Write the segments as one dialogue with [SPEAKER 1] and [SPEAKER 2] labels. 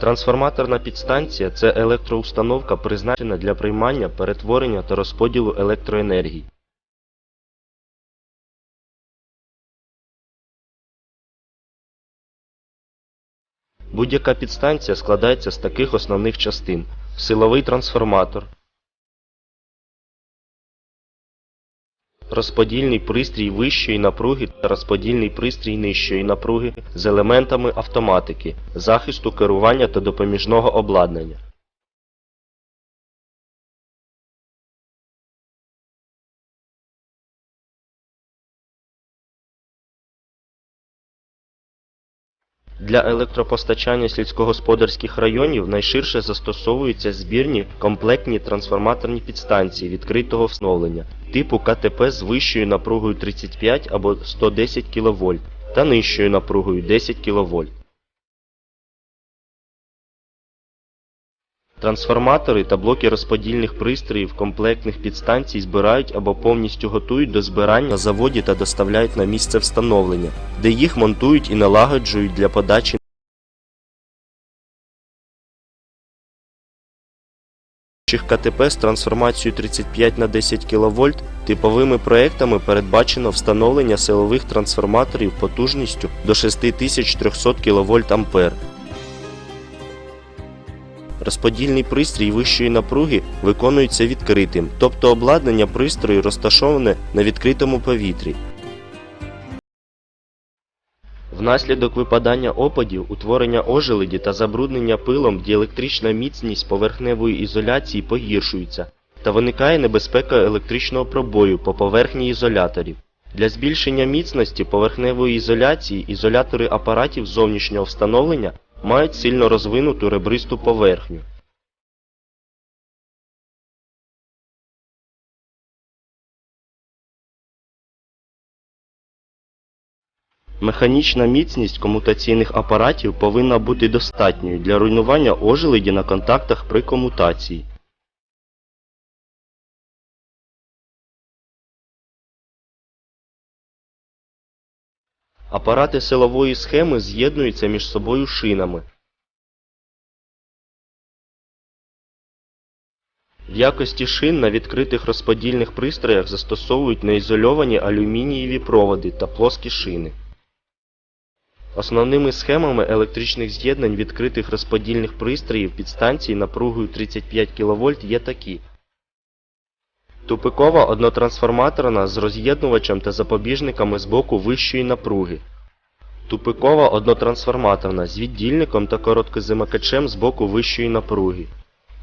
[SPEAKER 1] Трансформаторна підстанція це електроустановка, призначена для приймання, перетворення та розподілу електроенергії. Будь-яка підстанція складається з таких основних частин: силовий трансформатор, розподільний пристрій вищої напруги та розподільний пристрій нижчої напруги з елементами автоматики, захисту керування та допоміжного обладнання. Для електропостачання сільськогосподарських районів найширше застосовуються збірні комплектні трансформаторні підстанції відкритого встановлення типу КТП з вищою напругою 35 або 110 кВт та нижчою напругою 10 кВт. Трансформатори та блоки розподільних пристроїв комплектних підстанцій збирають або повністю готують до збирання на заводі та доставляють на місце встановлення, де їх монтують і налагоджують для подачі КТП з трансформацією 35 на 10 кВт типовими проектами передбачено встановлення силових трансформаторів потужністю до 6300 кВт А. Розподільний пристрій вищої напруги виконується відкритим, тобто обладнання пристрою розташоване на відкритому повітрі. Внаслідок випадання опадів, утворення ожеледі та забруднення пилом діелектрична міцність поверхневої ізоляції погіршується та виникає небезпека електричного пробою по поверхні ізоляторів. Для збільшення міцності поверхневої ізоляції ізолятори апаратів зовнішнього встановлення мають сильно розвинуту ребристу поверхню. Механічна міцність комутаційних апаратів повинна бути достатньою для руйнування ожеледі на контактах при комутації. Апарати силової схеми з'єднуються між собою шинами. В якості шин на відкритих розподільних пристроях застосовують неізольовані алюмінієві проводи та плоскі шини. Основними схемами електричних з'єднань відкритих розподільних пристроїв підстанцій напругою 35 кВт є такі. Тупикова однотрансформаторна з роз'єднувачем та запобіжниками з боку вищої напруги. Тупикова однотрансформаторна з віддільником та короткозамикачем з боку вищої напруги.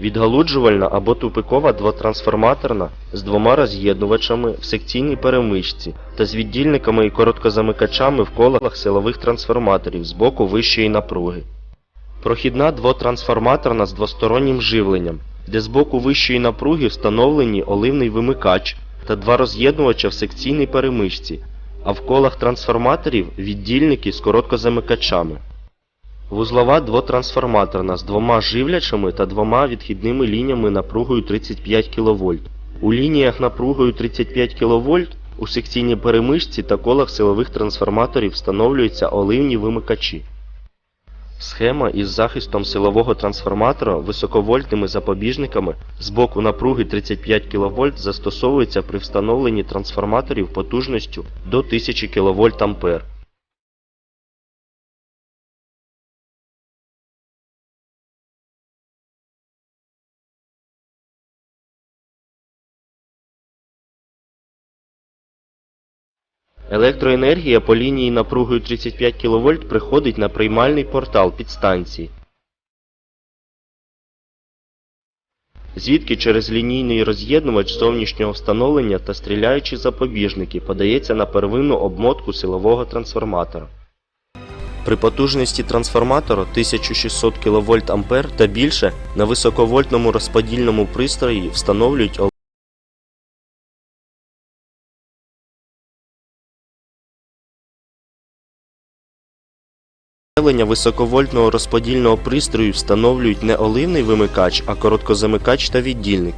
[SPEAKER 1] Відгалуджувальна або тупикова двотрансформаторна з двома роз'єднувачами в секційній перемичці та з віддільниками і короткозамикачами в колах силових трансформаторів з боку вищої напруги. Прохідна двотрансформаторна з двостороннім живленням, де з боку вищої напруги встановлені оливний вимикач та два роз'єднувача в секційній перемичці, а в колах трансформаторів віддільники з короткозамикачами. Вузлова двотрансформаторна з двома живлячами та двома відхідними лініями напругою 35 кВт. У лініях напругою 35 кВт у секційній перемичці та колах силових трансформаторів встановлюються оливні вимикачі. Схема із захистом силового трансформатора високовольтними запобіжниками з боку напруги 35 кВт застосовується при встановленні трансформаторів потужністю до 1000 кВт А. Електроенергія по лінії напругою 35 кВт приходить на приймальний портал підстанції. Звідки через лінійний роз'єднувач зовнішнього встановлення та стріляючі запобіжники подається на первинну обмотку силового трансформатора. При потужності трансформатора 1600 кВт А та більше на високовольтному розподільному пристрої встановлюють Живлення високовольтного розподільного пристрою встановлюють не оливний вимикач, а короткозамикач та віддільник.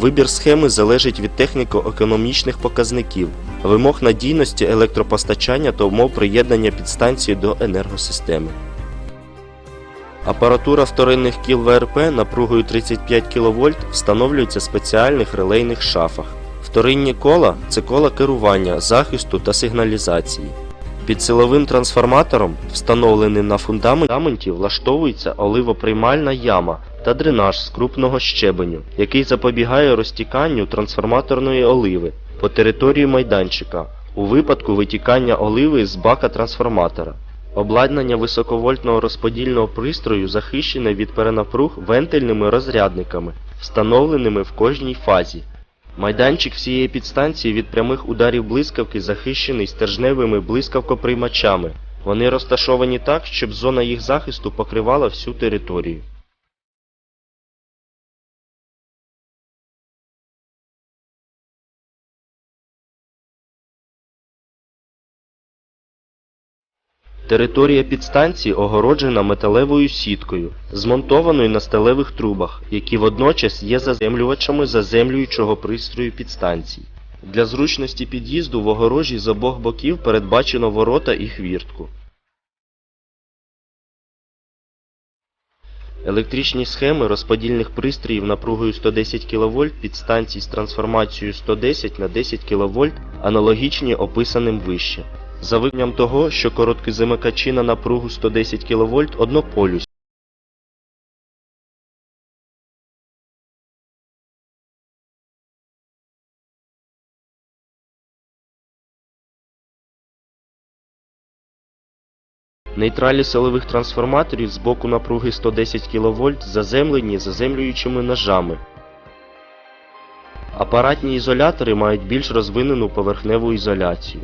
[SPEAKER 1] Вибір схеми залежить від техніко-економічних показників, вимог надійності електропостачання та умов приєднання підстанції до енергосистеми. Апаратура вторинних кіл ВРП напругою 35 кВт встановлюється в спеціальних релейних шафах. Вторинні кола це кола керування, захисту та сигналізації. Під силовим трансформатором, встановленим на фундаменті, влаштовується оливоприймальна яма та дренаж з крупного щебеню, який запобігає розтіканню трансформаторної оливи по території майданчика у випадку витікання оливи з бака трансформатора. Обладнання високовольтного розподільного пристрою захищене від перенапруг вентильними розрядниками, встановленими в кожній фазі. Майданчик всієї підстанції від прямих ударів блискавки захищений стержневими блискавкоприймачами. Вони розташовані так, щоб зона їх захисту покривала всю територію. Територія підстанції огороджена металевою сіткою, змонтованою на сталевих трубах, які водночас є заземлювачами заземлюючого пристрою підстанції. Для зручності під'їзду в огорожі з обох боків передбачено ворота і хвіртку. Електричні схеми розподільних пристроїв напругою 110 кВт підстанцій з трансформацією 110 на 10 кВт аналогічні описаним вище. За виключенням того, що короткозамикачі на напругу 110 кВт однополюсні. Нейтралі силових трансформаторів з боку напруги 110 кВт заземлені заземлюючими ножами. Апаратні ізолятори мають більш розвинену поверхневу ізоляцію.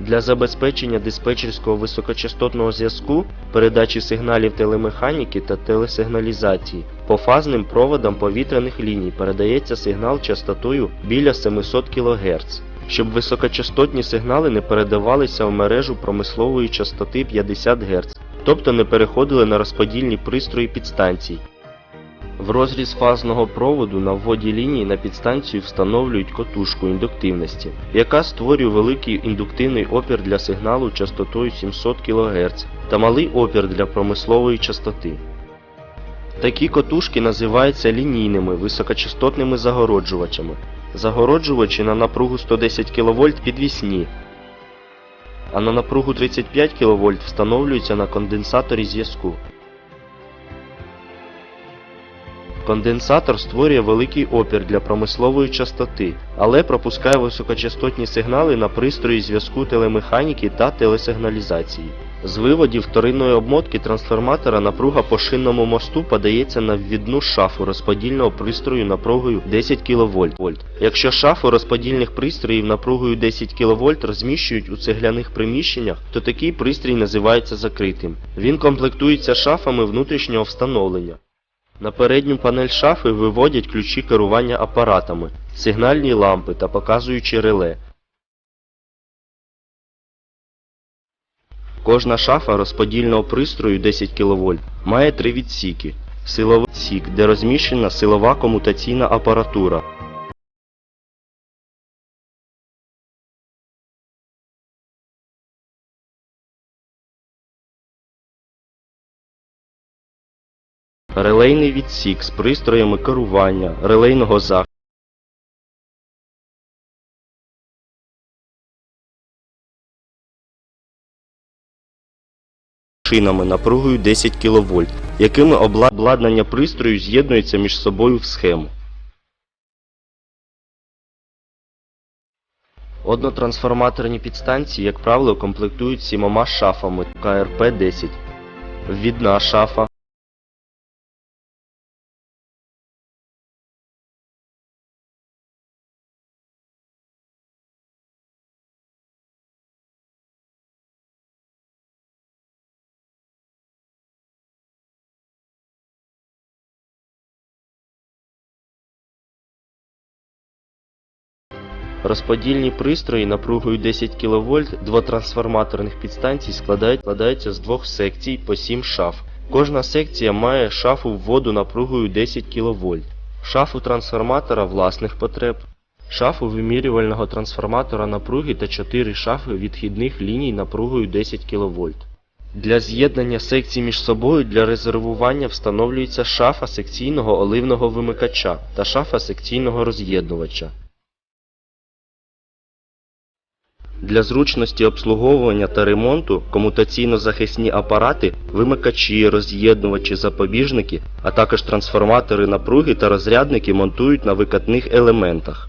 [SPEAKER 1] Для забезпечення диспетчерського високочастотного зв'язку, передачі сигналів телемеханіки та телесигналізації по фазним проводам повітряних ліній передається сигнал частотою біля 700 кГц, щоб високочастотні сигнали не передавалися в мережу промислової частоти 50 Гц, тобто не переходили на розподільні пристрої підстанцій. В розріз фазного проводу на вводі лінії на підстанцію встановлюють котушку індуктивності, яка створює великий індуктивний опір для сигналу частотою 700 кГц та малий опір для промислової частоти. Такі котушки називаються лінійними високочастотними загороджувачами. Загороджувачі на напругу 110 кВт підвісні, а на напругу 35 кВт встановлюються на конденсаторі зв'язку. Конденсатор створює великий опір для промислової частоти, але пропускає високочастотні сигнали на пристрої зв'язку телемеханіки та телесигналізації. З виводів вторинної обмотки трансформатора напруга по шинному мосту подається на ввідну шафу розподільного пристрою напругою 10 кВт. Якщо шафу розподільних пристроїв напругою 10 кВт розміщують у цегляних приміщеннях, то такий пристрій називається закритим. Він комплектується шафами внутрішнього встановлення. На передню панель шафи виводять ключі керування апаратами, сигнальні лампи та показуючі реле. Кожна шафа розподільного пристрою 10 кВт має три відсіки. Силовий відсік, де розміщена силова комутаційна апаратура. Релейний відсік з пристроями керування, релейного захисту. шинами напругою 10 кВт, якими обладнання пристрою з'єднується між собою в схему. Однотрансформаторні підстанції, як правило, комплектують сімома шафами КРП-10. Ввідна шафа, Розподільні пристрої напругою 10 кВт двотрансформаторних підстанцій складають, складаються з двох секцій по 7 шаф. Кожна секція має шафу вводу напругою 10 кВт, шафу трансформатора власних потреб, шафу вимірювального трансформатора напруги та 4 шафи відхідних ліній напругою 10 кВт. Для з'єднання секцій між собою для резервування встановлюється шафа секційного оливного вимикача та шафа секційного роз'єднувача. Для зручності обслуговування та ремонту комутаційно-захисні апарати, вимикачі, роз'єднувачі, запобіжники, а також трансформатори напруги та розрядники монтують на викатних елементах.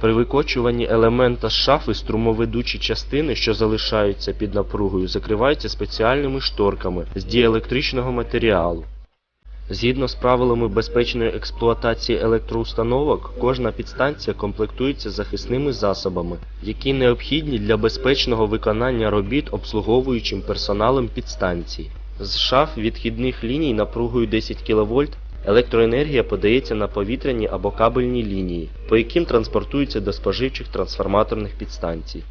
[SPEAKER 1] При викочуванні елемента з шафи струмоведучі частини, що залишаються під напругою, закриваються спеціальними шторками з діелектричного матеріалу. Згідно з правилами безпечної експлуатації електроустановок, кожна підстанція комплектується захисними засобами, які необхідні для безпечного виконання робіт обслуговуючим персоналом підстанції. З шаф відхідних ліній напругою 10 кВт електроенергія подається на повітряні або кабельні лінії, по яким транспортується до споживчих трансформаторних підстанцій.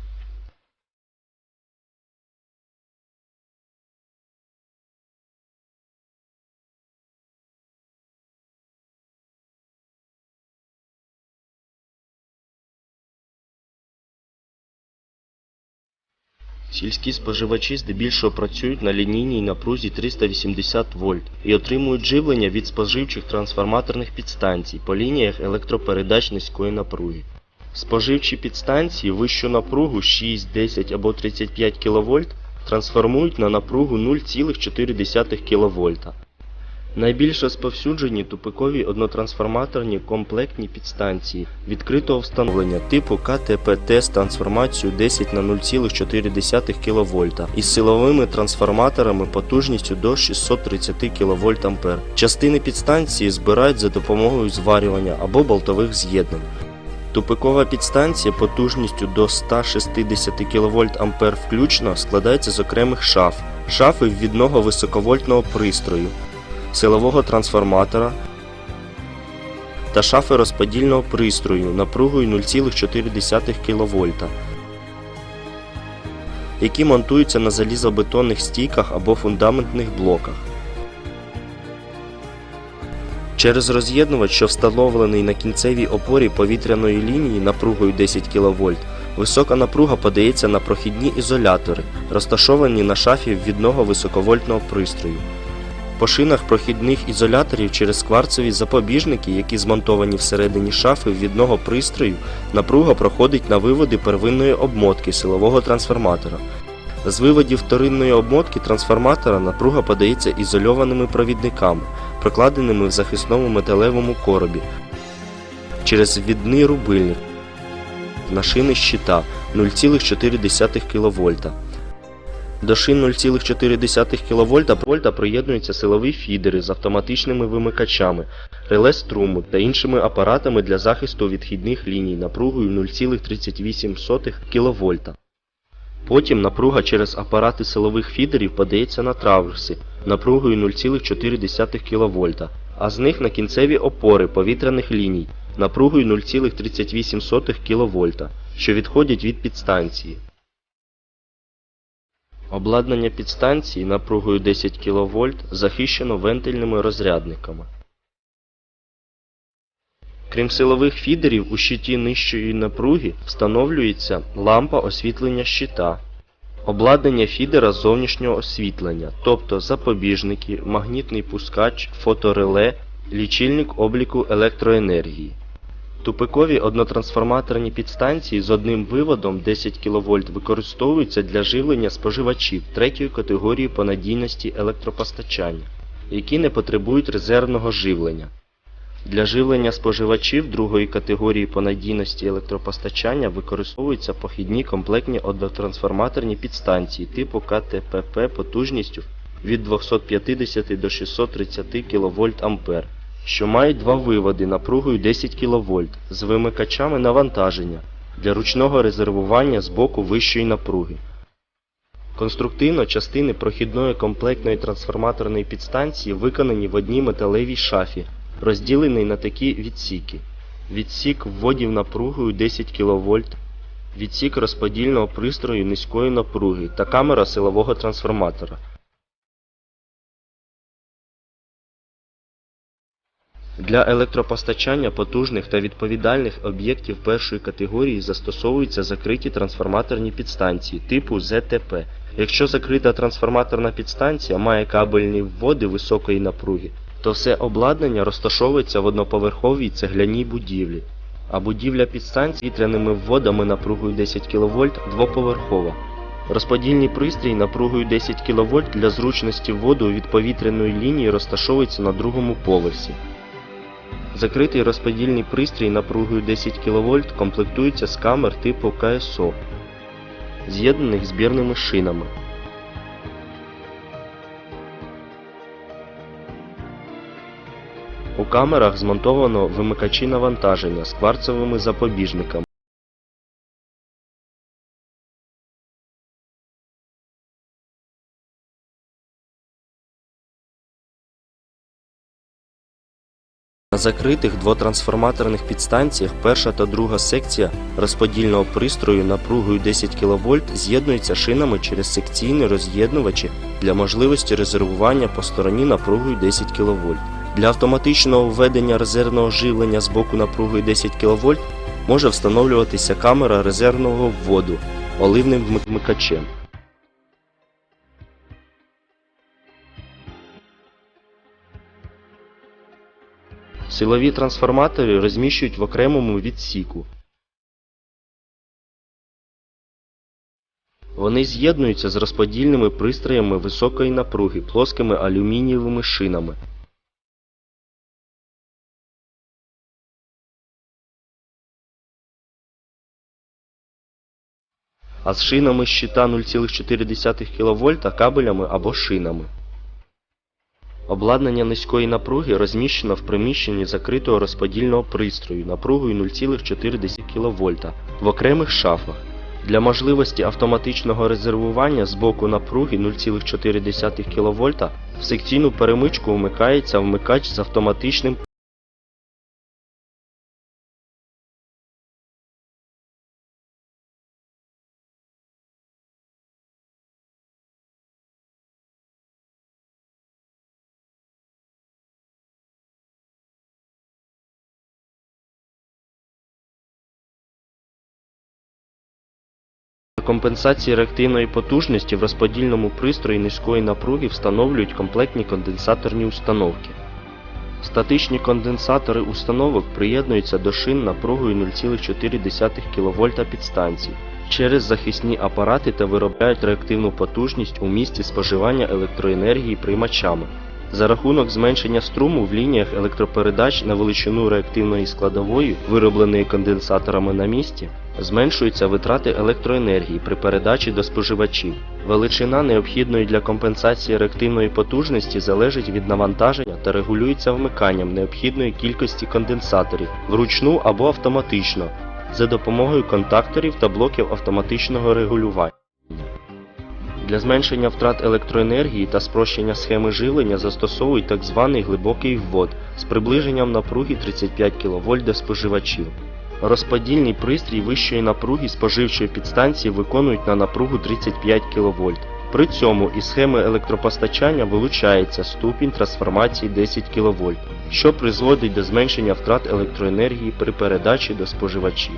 [SPEAKER 1] Сільські споживачі здебільшого працюють на лінійній напрузі 380 вольт і отримують живлення від споживчих трансформаторних підстанцій по лініях електропередач низької напруги. Споживчі підстанції вищу напругу 6, 10 або 35 кВт трансформують на напругу 0,4 кВт. Найбільш розповсюджені тупикові однотрансформаторні комплектні підстанції відкритого встановлення типу КТПТ з трансформацією 10 на 0,4 кВт із силовими трансформаторами потужністю до 630 кВт А. Частини підстанції збирають за допомогою зварювання або болтових з'єднань. Тупикова підстанція потужністю до 160 кВт А включно складається з окремих шаф, шафи ввідного високовольтного пристрою, силового трансформатора та шафи розподільного пристрою напругою 0,4 кВт, які монтуються на залізобетонних стійках або фундаментних блоках. Через роз'єднувач, що встановлений на кінцевій опорі повітряної лінії напругою 10 кВт, висока напруга подається на прохідні ізолятори, розташовані на шафі ввідного високовольтного пристрою. По шинах прохідних ізоляторів через кварцеві запобіжники, які змонтовані всередині шафи ввідного пристрою, напруга проходить на виводи первинної обмотки силового трансформатора. З виводів вторинної обмотки трансформатора напруга подається ізольованими провідниками, прокладеними в захисному металевому коробі через відний рубильник на шини щита 0,4 кВт. До шин 0,4 кВт приєднуються силові фідери з автоматичними вимикачами, реле струму та іншими апаратами для захисту відхідних ліній напругою 0,38 кВт. Потім напруга через апарати силових фідерів подається на траверси напругою 0,4 кВт, а з них на кінцеві опори повітряних ліній напругою 0,38 кВт, що відходять від підстанції. Обладнання підстанції напругою 10 кВт захищено вентильними розрядниками. Крім силових фідерів, у щиті нижчої напруги встановлюється лампа освітлення щита, обладнання фідера зовнішнього освітлення, тобто запобіжники, магнітний пускач, фотореле, лічильник обліку електроенергії. Тупикові однотрансформаторні підстанції з одним виводом 10 кВт використовуються для живлення споживачів третьої категорії по надійності електропостачання, які не потребують резервного живлення. Для живлення споживачів другої категорії по надійності електропостачання використовуються похідні комплектні однотрансформаторні підстанції типу КТПП потужністю від 250 до 630 кВт А, що мають два виводи напругою 10 кВт з вимикачами навантаження для ручного резервування з боку вищої напруги. Конструктивно частини прохідної комплектної трансформаторної підстанції виконані в одній металевій шафі, розділений на такі відсіки. Відсік вводів напругою 10 кВт, відсік розподільного пристрою низької напруги та камера силового трансформатора. Для електропостачання потужних та відповідальних об'єктів першої категорії застосовуються закриті трансформаторні підстанції типу ЗТП. Якщо закрита трансформаторна підстанція має кабельні вводи високої напруги, то все обладнання розташовується в одноповерховій цегляній будівлі, а будівля підстанції вітряними вводами напругою 10 кВт двоповерхова. Розподільний пристрій напругою 10 кВт для зручності вводу від повітряної лінії розташовується на другому поверсі. Закритий розподільний пристрій напругою 10 кВт комплектується з камер типу КСО, з'єднаних збірними шинами. У камерах змонтовано вимикачі навантаження з кварцевими запобіжниками. На закритих двотрансформаторних підстанціях перша та друга секція розподільного пристрою напругою 10 кВт з'єднуються шинами через секційні роз'єднувачі для можливості резервування по стороні напругою 10 кВт. Для автоматичного введення резервного живлення з боку напругою 10 кВт може встановлюватися камера резервного вводу оливним вмикачем. Силові трансформатори розміщують в окремому відсіку. Вони з'єднуються з розподільними пристроями високої напруги плоскими алюмінієвими шинами. А з шинами щита 0,4 кВт кабелями або шинами. Обладнання низької напруги розміщено в приміщенні закритого розподільного пристрою напругою 0,4 кВт в окремих шафах. Для можливості автоматичного резервування з боку напруги 0,4 кВт в секційну перемичку вмикається вмикач з автоматичним компенсації реактивної потужності в розподільному пристрої низької напруги встановлюють комплектні конденсаторні установки. Статичні конденсатори установок приєднуються до шин напругою 0,4 кВт підстанцій через захисні апарати та виробляють реактивну потужність у місці споживання електроенергії приймачами. За рахунок зменшення струму в лініях електропередач на величину реактивної складової, виробленої конденсаторами на місці, зменшуються витрати електроенергії при передачі до споживачів. Величина необхідної для компенсації реактивної потужності залежить від навантаження та регулюється вмиканням необхідної кількості конденсаторів вручну або автоматично за допомогою контакторів та блоків автоматичного регулювання. Для зменшення втрат електроенергії та спрощення схеми живлення застосовують так званий глибокий ввод з приближенням напруги 35 кВт до споживачів. Розподільний пристрій вищої напруги споживчої підстанції виконують на напругу 35 кВт. При цьому із схеми електропостачання вилучається ступінь трансформації 10 кВт, що призводить до зменшення втрат електроенергії при передачі до споживачів.